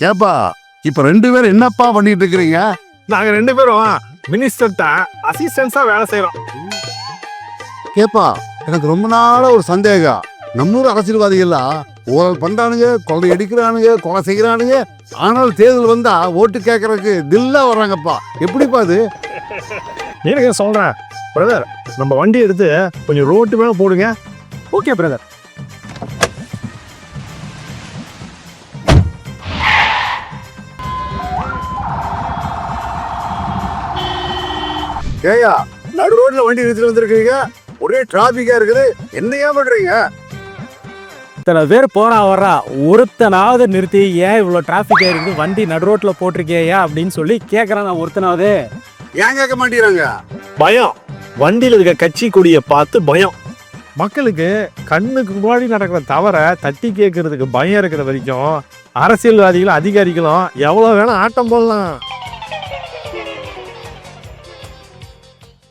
ஏப்பா இப்ப ரெண்டு பேரும் என்னப்பா பண்ணிட்டு இருக்கிறீங்க? நாங்க ரெண்டு பேரும் மினிஸ்டர்கிட்ட அசிஸ்டன்ஸா வேலை செய்யறோம் கேப்பா எனக்கு ரொம்ப நாளா ஒரு சந்தேகம். நம்மூர் அரசியல்வாதிகள்லாம் ஊழல் பண்றானுங்க கொள்ளை அடிக்கிறானுங்க கொலை செய்யறானுங்க ஆனால் தேர்தல் வந்தா ஓட்டு கேட்கறதுக்கு தில்லா வர்றாங்கப்பா. எப்படிப்பா அது? நீங்க சொல்றேன் பிரதர் நம்ம வண்டி எடுத்து கொஞ்சம் ரோட்டு மேல போடுங்க. ஓகே பிரதர் ஏயா நடு ரோட்ல வண்டி நிறுத்திட்டு வந்திருக்கீங்க. ஒரே டிராபிக்கா இருக்குது. என்னையா பண்றீங்க? இத்தனை பேர் போறா வர்றா. ஒருத்தனாவது நிறுத்தி ஏன் இவ்வளோ டிராஃபிக் ஆயிருக்கு வண்டி நடு ரோட்ல போட்டிருக்கேயா அப்படின்னு சொல்லி கேட்கறான் நான் ஒருத்தனாவது. ஏன் கேட்க மாட்டேங்கிறாங்க? பயம். வண்டியில இருக்க கட்சி கொடியை பார்த்து பயம். மக்களுக்கு கண்ணுக்கு முன்னாடி நடக்கிற தவற தட்டி கேட்கறதுக்கு பயம் இருக்கிற வரைக்கும் அரசியல்வாதிகளும் அதிகாரிகளும் எவ்வளவு வேணா ஆட்டம் போடலாம்.